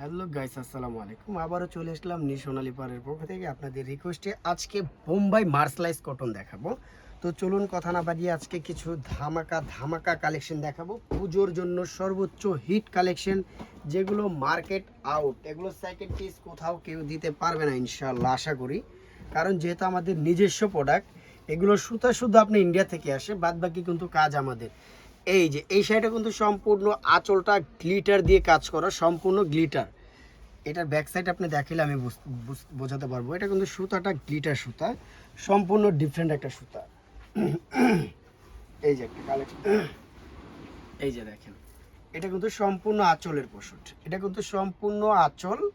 Hello guys, আসসালামু আলাইকুম। আবারও চলে আসলাম নি সোনালি পাড়ের পক্ষ থেকে আপনাদের রিকোয়েস্টে আজকে বোম্বাই মার্সলাইজ কটন দেখাবো। তো চলুন কথা না বাড়িয়ে আজকে কিছু ধামাকা ধামাকা কালেকশন দেখাবো। পুজোর জন্য সর্বোচ্চ হিট কালেকশন যেগুলো মার্কেট আউট এগুলো সেকেন্ড পিস কোথাও কেউ দিতে পারবে না ইনশাল্লাহ আশা করি। কারণ যেহেতু আমাদের নিজস্ব প্রোডাক্ট এগুলো সুতা শুধু আপনি ইন্ডিয়া থেকে আসে বাদ বাকি কিন্তু কাজ আমাদের। এই যে, এই শাড়িটা কিন্তু সম্পূর্ণ আঁচলটা গ্লিটার দিয়ে কাজ করা, সম্পূর্ণ গ্লিটার এটার ব্যাক সাইড আপনি দেখালে আমি বুঝ- বুঝ- বোঝাতে পারব। এটা কিন্তু সুতাটা গ্লিটার সুতা, সম্পূর্ণ ডিফারেন্ট একটা সুতা। এই যে একটা কালেকশন এই যে দেখেন, এটা কিন্তু সম্পূর্ণ আঁচলের পোষণ এটা কিন্তু সম্পূর্ণ আঁচল,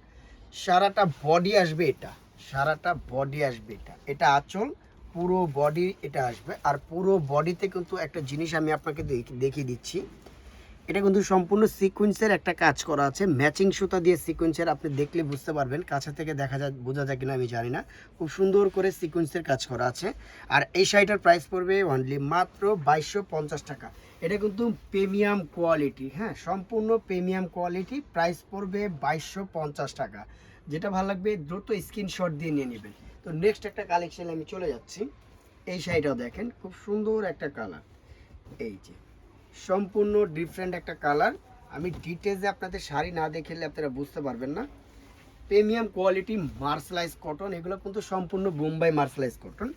সারাটা বডি আসবে এটা। সারাটা বডি আসবে এটা। এটা আঁচল পুরো বডি এটা আসবে। আর পুরো বডিতে কিন্তু একটা জিনিস আমি আপনাকে দেখিয়ে দিচ্ছি। এটা কিন্তু সম্পূর্ণ সিকোয়েন্সের একটা কাজ করা আছে। ম্যাচিং সুতা দিয়ে সিকোয়েন্সের আপনি দেখলে বুঝতে পারবেন। কাছে থেকে দেখা যায়, বোঝা যায় কিনা আমি জানি না। খুব সুন্দর করে সিকোয়েন্সের কাজ করা আছে। আর এই শাড়িটার প্রাইস পড়বে অনলি মাত্র বাইশশো পঞ্চাশ টাকা। এটা কিন্তু প্রিমিয়াম কোয়ালিটি হ্যাঁ? সম্পূর্ণ প্রিমিয়াম কোয়ালিটি প্রাইস পড়বে বাইশশো পঞ্চাশ টাকা। যেটা ভালো লাগবে, দ্রুত স্ক্রিনশট দিয়ে নিয়ে নেবেন। তো নেক্সট একটা কালেকশানে আমি চলে যাচ্ছি। এই শাড়িটাও দেখেন, খুব সুন্দর একটা কালার এই যে, সম্পূর্ণ ডিফারেন্ট একটা কালার আমি ডিটেলসে আপনাদের শাড়ি না দেখলে আপনারা বুঝতে পারবেন না। প্রিমিয়াম কোয়ালিটি মার্সলাইজ কটন এগুলো কিন্তু সম্পূর্ণ বোম্বাই মার্সলাইজ কটন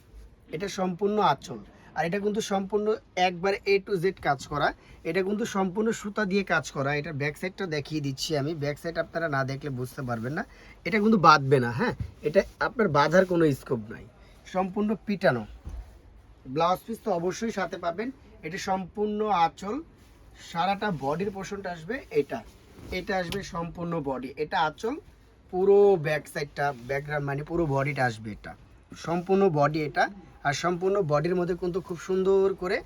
এটা সম্পূর্ণ আঁচল। আর এটা কিন্তু সম্পূর্ণ একবার এ টু জেড কাজ করা। এটা কিন্তু সম্পূর্ণ সুতা দিয়ে কাজ করা। এটা ব্যাক সাইডটা দেখিয়ে দিচ্ছি আমি। ব্যাক সাইড আপনারা না দেখলে বুঝতে পারবেন না। এটা কিন্তু বাঁধবে না হ্যাঁ? এটা আপনার বাঁধার কোনো স্কোপ নাই। সম্পূর্ণ পিটানো। ব্লাউজ পিস তো অবশ্যই সাথে পাবেন। এটা সম্পূর্ণ আঁচল। সারাটা বডির পোর্শনটা আসবে এটা। এটা আসবে সম্পূর্ণ বডি এটা আঁচল। পুরো ব্যাক সাইডটা ব্যাকগ্রাউন্ড মানে পুরো বডিটা আসবে এটা। সম্পূর্ণ বডি এটা। আর সম্পূর্ণ বডির মধ্যে কিন্তু খুব সুন্দর করে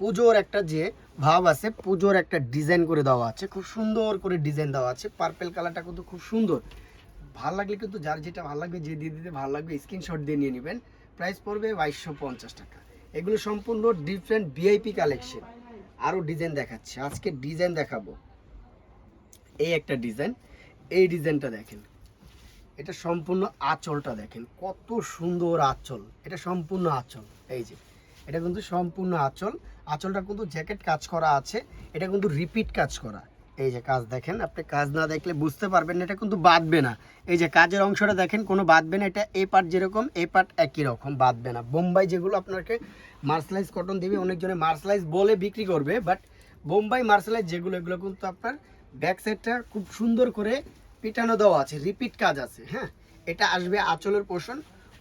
পুজোর একটা যে ভাব আছে, পুজোর একটা ডিজাইন করে দেওয়া আছে, খুব সুন্দর করে ডিজাইন দেওয়া আছে। পার্পেল কালারটা কিন্তু খুব সুন্দর। ভালো লাগলে কিন্তু যার যেটা ভালো লাগবে, যে দিয়ে দিতে ভালো লাগবে স্ক্রিনশট দিয়ে নিয়ে নেবেন। প্রাইস পড়বে বাইশশো পঞ্চাশ টাকা। এগুলো সম্পূর্ণ ডিফারেন্ট ভিআইপি কালেকশন আরও ডিজাইন দেখাচ্ছে। আজকে ডিজাইন দেখাবো। এই একটা ডিজাইন এই ডিজাইনটা দেখেন। এটা সম্পূর্ণ আঁচলটা দেখেন, কত সুন্দর আঁচল, এটা সম্পূর্ণ আঁচল, এই যে, এটা কিন্তু সম্পূর্ণ আঁচল, আঁচলটা কিন্তু জ্যাকেট কাজ করা আছে, এটা কিন্তু রিপিট কাজ করা, এই যে কাজ দেখেন, আপনি কাজ না দেখলে বুঝতে পারবেন না, এটা কিন্তু বাঁধবে না, এই যে কাজের অংশটা দেখেন, কোনো বাঁধবে না, এটা এই পার্ট যেরকম এই পার্ট একই রকম, বাঁধবে না, বোম্বাই যেগুলো আপনাকে মার্সলাইজ কটন দেবে, অনেকজনে মার্সলাইজ বলে বিক্রি করবে, বাট বোম্বাই মার্সলাইজ যেগুলো, এগুলো কিন্তু আপনার ব্যাক সাইডটা খুব সুন্দর করে পিটানো দেওয়া আছে রিপিট কাজ আছে হ্যাঁ? এটা আসবে আঁচলের পোষণ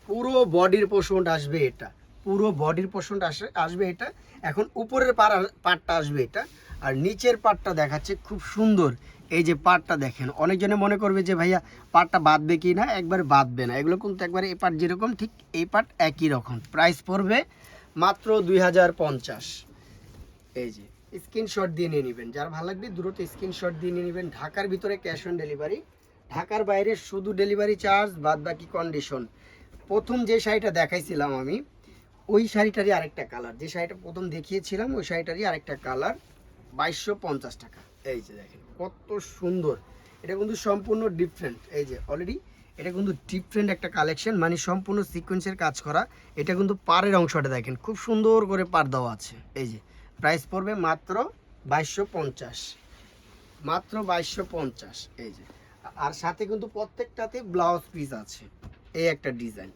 পুরো বডির পোষণটা আসবে এটা, পুরো বডির পোষণটা আসে আসবে এটা। এখন উপরের পাড়া পাটটা আসবে এটা, আর নিচের পাটটা দেখাচ্ছে খুব সুন্দর। এই যে পাটটা দেখেন, অনেকজনে মনে করবে যে, ভাইয়া পাটটা বাঁধবে কি না? একবারে বাঁধবে না। এগুলো কিন্তু একবারে এই পাট যেরকম, ঠিক এই পাট একই রকম। প্রাইস পড়বে মাত্র দুই হাজার পঞ্চাশ। এই যে স্ক্রিনশট দিয়ে নিয়ে নেবেন। যার ভালো লাগবে দ্রুত স্ক্রিনশট দিয়ে নিয়ে নেবেন। ঢাকার ভিতরে ক্যাশ অন ডেলিভারি। ঢাকার বাইরে শুধু ডেলিভারি চার্জ বাদ বাকি কন্ডিশন প্রথম যে শাড়িটা দেখাইছিলাম আমি, ওই শাড়িটারই আরেকটা কালার যে শাড়িটা প্রথম দেখিয়েছিলাম, ওই শাড়িটারই আরেকটা কালার বাইশশো পঞ্চাশ টাকা। এই যে দেখেন, কত সুন্দর। এটা কিন্তু সম্পূর্ণ ডিফারেন্ট এই যে অলরেডি এটা কিন্তু ডিফারেন্ট একটা কালেকশন মানে সম্পূর্ণ সিকোয়েন্সের কাজ করা। এটা কিন্তু পাড়ের অংশটা দেখেন, খুব সুন্দর করে পাড় দেওয়া আছে। এই যে প্রাইস পড়বে মাত্র বাইশশো পঞ্চাশ। মাত্র বাইশশো পঞ্চাশ, এই যে। আর সাথে কিন্তু প্রত্যেকটাতে ব্লাউজ পিস আছে, এই একটা ডিজাইন।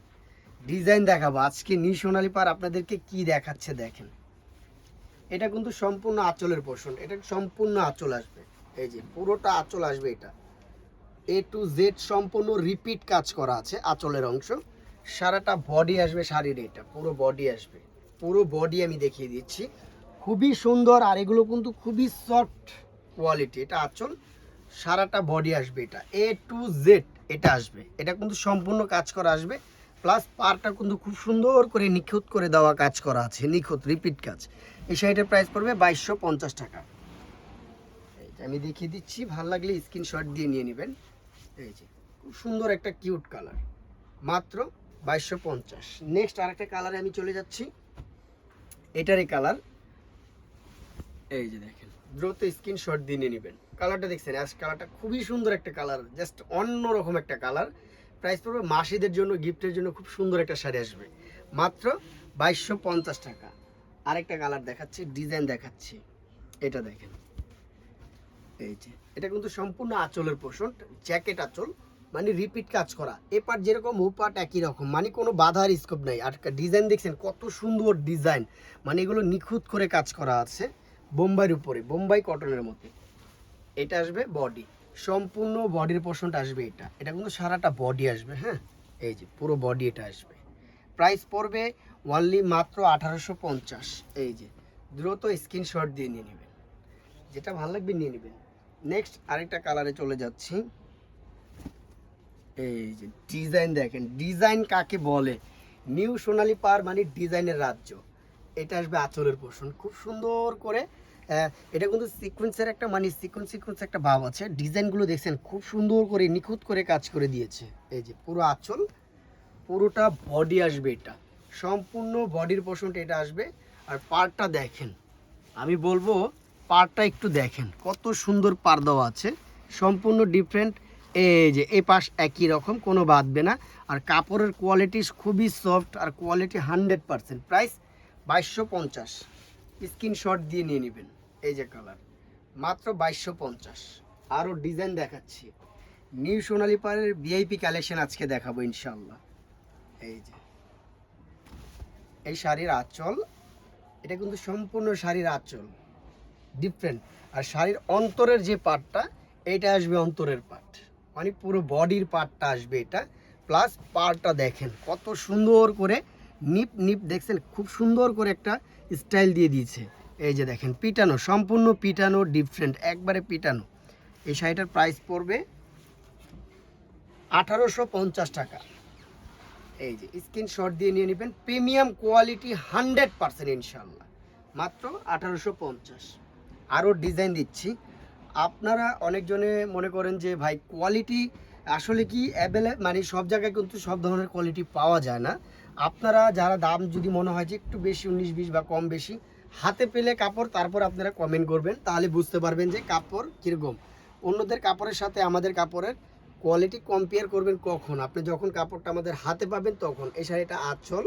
ডিজাইন দেখাবো, আজকে নি সোনালি পার আপনাদেরকে কি দেখাচ্ছে দেখেন। এটা কিন্তু সম্পূর্ণ আঁচলের পোর্শন এটা সম্পূর্ণ আঁচল আসবে। এই যে, পুরোটা আঁচল আসবে এটা। এ টু জেড সম্পূর্ণ রিপিট কাজ করা আছে আঁচলের অংশ। সারাটা বডি আসবে শাড়ির, এটা পুরো বডি আসবে। পুরো বডি আমি দেখিয়ে দিচ্ছি। খুবই সুন্দর আর এগুলো কিন্তু খুবই সফট কোয়ালিটি এটা আচল, সারাটা বডি আসবে এটা। এ টু জেড এটা আসবে। এটা কিন্তু সম্পূর্ণ কাজ করা আসবে। প্লাস পারটা কিন্তু খুব সুন্দর করে নিখুঁত করে দেওয়া কাজ করা আছে। নিখুঁত রিপিট কাজ। এই শাড়িটার প্রাইস পড়বে বাইশশো পঞ্চাশ টাকা। আমি দেখিয়ে দিচ্ছি। ভালো লাগলে স্ক্রিনশট দিয়ে নিয়ে নেবেন। এই যে, খুব সুন্দর একটা কিউট কালার মাত্র বাইশশো পঞ্চাশ। নেক্সট আরেকটা কালারে আমি চলে যাচ্ছি। এটারই কালার এই যে দেখেন, দ্রুত স্ক্রিনশট দিয়ে নেবেন। কালারটা দেখছেন অ্যাশ কালারটা খুবই সুন্দর একটা কালার জাস্ট অন্যরকম একটা কালার প্রাইস পড়বে মাসিদের জন্য গিফটের জন্য খুব সুন্দর একটা শাড়ি আসবে। মাত্র বাইশশো পঞ্চাশ টাকা। আরেকটা কালার দেখাচ্ছি ডিজাইন দেখাচ্ছি। এটা দেখেন। এই যে, এটা কিন্তু সম্পূর্ণ আঁচলের পোষণ জ্যাকেট আঁচল মানে রিপিট কাজ করা। এ পার্ট যেরকম, ও পার্ট একই রকম মানে কোনো বাধার স্কোপ নাই। আর ডিজাইন দেখছেন, কত সুন্দর ডিজাইন মানে এগুলো নিখুঁত করে কাজ করা আছে। বোম্বাইয়ের উপরে, বোম্বাই কটনের মধ্যে। এটা আসবে বডি সম্পূর্ণ বডির পোর্শনটা আসবে এটা। এটা কিন্তু সারাটা বডি আসবে হ্যাঁ? এই যে, পুরো বডি এটা আসবে। প্রাইস পড়বে ওনলি মাত্র আঠারোশো পঞ্চাশ। এই যে, দ্রুত স্ক্রিনশট দিয়ে নিয়ে নেবেন। যেটা ভালো লাগবে নিয়ে নেবেন। নেক্সট আরেকটা কালারে চলে যাচ্ছি। এই যে ডিজাইন দেখেন। ডিজাইন কাকে বলে? নিউ সোনালি পার মানে ডিজাইনের রাজ্য। এটা আসবে আঁচলের পোর্শন খুব সুন্দর করে এটা কিন্তু সিকোয়েন্সের একটা মানে সিকোয়েন্স সিকোয়েন্স একটা ভাব আছে। ডিজাইনগুলো দেখছেন, খুব সুন্দর করে, নিখুঁত করে কাজ করে দিয়েছে। এই যে, পুরো আঁচল, পুরোটা বডি আসবে এটা। সম্পূর্ণ বডির পোর্শনটা এটা আসবে। আর পারটা দেখেন, আমি বলব পারটা একটু দেখেন, কত সুন্দর পার দেওয়া আছে। সম্পূর্ণ ডিফারেন্ট এই যে, এই পাশ একই রকম, কোনো বাদবে না। আর কাপড়ের কোয়ালিটি খুবই সফট আর কোয়ালিটি হান্ড্রেড পারসেন্ট প্রাইস বাইশশো পঞ্চাশ। স্ক্রিনশট দিয়ে নিয়ে নেবেন, এই যে কালার মাত্র বাইশশো পঞ্চাশ। আরও ডিজাইন দেখাচ্ছি। নিউ সোনালি পারের ভিআইপি কালেকশন আজকে দেখাবো ইনশাল্লাহ এই যে। এই শাড়ির আঁচল, এটা কিন্তু সম্পূর্ণ শাড়ির আঁচল। ডিফারেন্ট আর শাড়ির অন্তরের যে পার্টটা এইটা আসবে অন্তরের পার্ট মানে পুরো বডির পার্টটা আসবে এটা। প্লাস পার্টটা দেখেন, কত সুন্দর করে নিপ নিপ দেখছেন খুব সুন্দর করে একটা স্টাইল দিয়ে দিয়েছে। এই যে দেখেন, পিটানো, সম্পূর্ণ পিটানো ডিফারেন্ট একবারে পিটানো। এই শাড়িটার প্রাইস পড়বে আঠারোশো পঞ্চাশ টাকা। এই যে স্ক্রিনশট দিয়ে নিয়ে নেবেন প্রিমিয়াম কোয়ালিটি হান্ড্রেড পার্সেন্ট ইনশাল্লাহ মাত্র আঠারোশো পঞ্চাশ। আরও ডিজাইন দিচ্ছি। আপনারা অনেকজনে মনে করেন যে, ভাই কোয়ালিটি আসলে কি অ্যাভেলেবল মানে সব জায়গায় কিন্তু সব ধরনের কোয়ালিটি পাওয়া যায় না। আপনারা যারা দাম যদি মনে হয় যে একটু বেশি, উনিশ, বিশ বা কম বেশি, হাতে পেলে কাপড়, তারপর আপনারা কমেন্ট করবেন, তাহলে বুঝতে পারবেন যে কাপড় কীরকম। অন্যদের কাপড়ের সাথে আমাদের কাপড়ের কোয়ালিটি কম্পেয়ার করবেন কখন? আপনি যখন কাপড়টা আমাদের হাতে পাবেন তখন। এই শাড়িটা আঁচল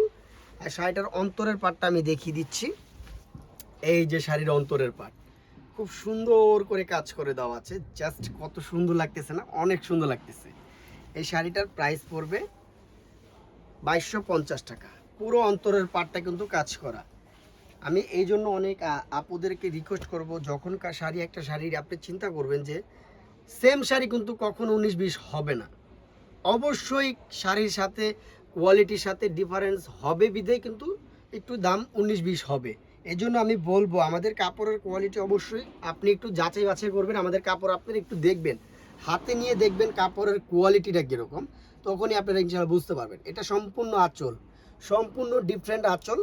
আর শাড়িটার অন্তরের পাটটা আমি দেখিয়ে দিচ্ছি। এই যে শাড়ির অন্তরের পাট, খুব সুন্দর করে কাজ করে দেওয়া আছে। জাস্ট কত সুন্দর লাগতেছে না? অনেক সুন্দর লাগতেছে। এই শাড়িটার প্রাইস পড়বে বাইশশো পঞ্চাশ টাকা। পুরো অন্তরের পাটটা কিন্তু কাজ করা। আমি এই জন্য অনেক আপুদেরকে রিকোয়েস্ট করব, যখন কা- শাড়ি একটা শাড়ির আপনি চিন্তা করবেন যে সেম শাড়ি কিন্তু কখনো উনিশ বিশ হবে না। অবশ্যই শাড়ির সাথে কোয়ালিটির সাথে ডিফারেন্স হবে বিধেই কিন্তু একটু দাম উনিশ বিশ হবে। এই জন্য আমি বলব, আমাদের কাপড়ের কোয়ালিটি অবশ্যই আপনি একটু যাচাই বাছাই করবেন, আমাদের কাপড় আপনারা একটু দেখবেন। হাতে নিয়ে দেখবেন কাপড়ের কোয়ালিটিটা কীরকম। তখনই আপনারা ইনশাল্লাহ বুঝতে পারবেন। এটা সম্পূর্ণ আঁচল, সম্পূর্ণ ডিফারেন্ট আঁচল।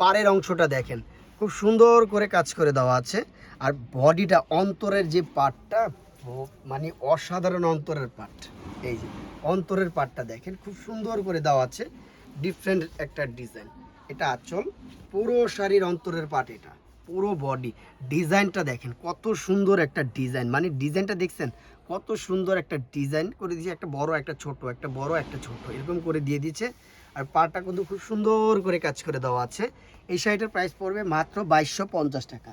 পাড়ের অংশটা দেখেন, খুব সুন্দর করে কাজ করে দেওয়া আছে। আর বডিটা অন্তরের যে পার্টটা মানে অসাধারণ অন্তরের পার্ট এই যে, অন্তরের পার্টটা দেখেন, খুব সুন্দর করে দেওয়া আছে। ডিফারেন্ট একটা ডিজাইন। এটা আঁচল, পুরো শাড়ির অন্তরের পার্ট এটা, পুরো বডি। ডিজাইনটা দেখেন, কত সুন্দর একটা ডিজাইন। মানে ডিজাইনটা দেখছেন কত সুন্দর একটা ডিজাইন করে দিয়েছে। একটা বড়, একটা ছোট, একটা বড়, একটা ছোট। এরকম করে দিয়ে দিয়েছে। আর পাড়টা কিন্তু খুব সুন্দর করে কাজ করে দেওয়া আছে। এই শাড়িটার প্রাইস পড়বে মাত্র বাইশশো পঞ্চাশ টাকা।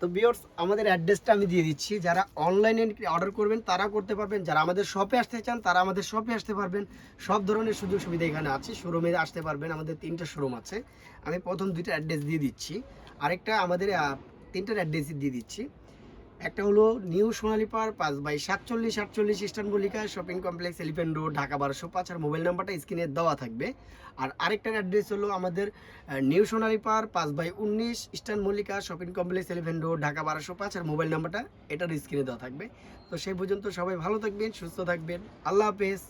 তো বিয়র্স আমাদের অ্যাড্রেসটা আমি দিয়ে দিচ্ছি। যারা অনলাইনে অর্ডার করবেন তারা করতে পারবেন। যারা আমাদের শপে আসতে চান, তারা আমাদের শপে আসতে পারবেন। সব ধরনের সুযোগ সুবিধা এখানে আছে। শোরুমে আসতে পারবেন। আমাদের তিনটা শোরুম আছে। আমি প্রথম দুইটা অ্যাড্রেস দিয়ে দিচ্ছি। আরেকটা আমাদের তিনটার অ্যাড্রেস দিয়ে দিচ্ছি। একটা হলো নিউ সোনালী পার পাঁচ বাই সাতচল্লিশ eastern Mallika shopping complex elephant road Dhaka বারোশো পাঁচ আর মোবাইল নাম্বারটা স্ক্রিনে দেওয়া থাকবে। আর আরেকটার অ্যাড্রেস হলো আমাদের নিউ সোনালী পার পাঁচ বাই উনিশ eastern Mallika shopping complex elephant road Dhaka বারোশো পাঁচ আর মোবাইল নাম্বারটা এটার স্ক্রিনে দেওয়া থাকবে। তো সেই পর্যন্ত সবাই ভালো থাকবেন, সুস্থ থাকবেন। আল্লাহ হাফেজ।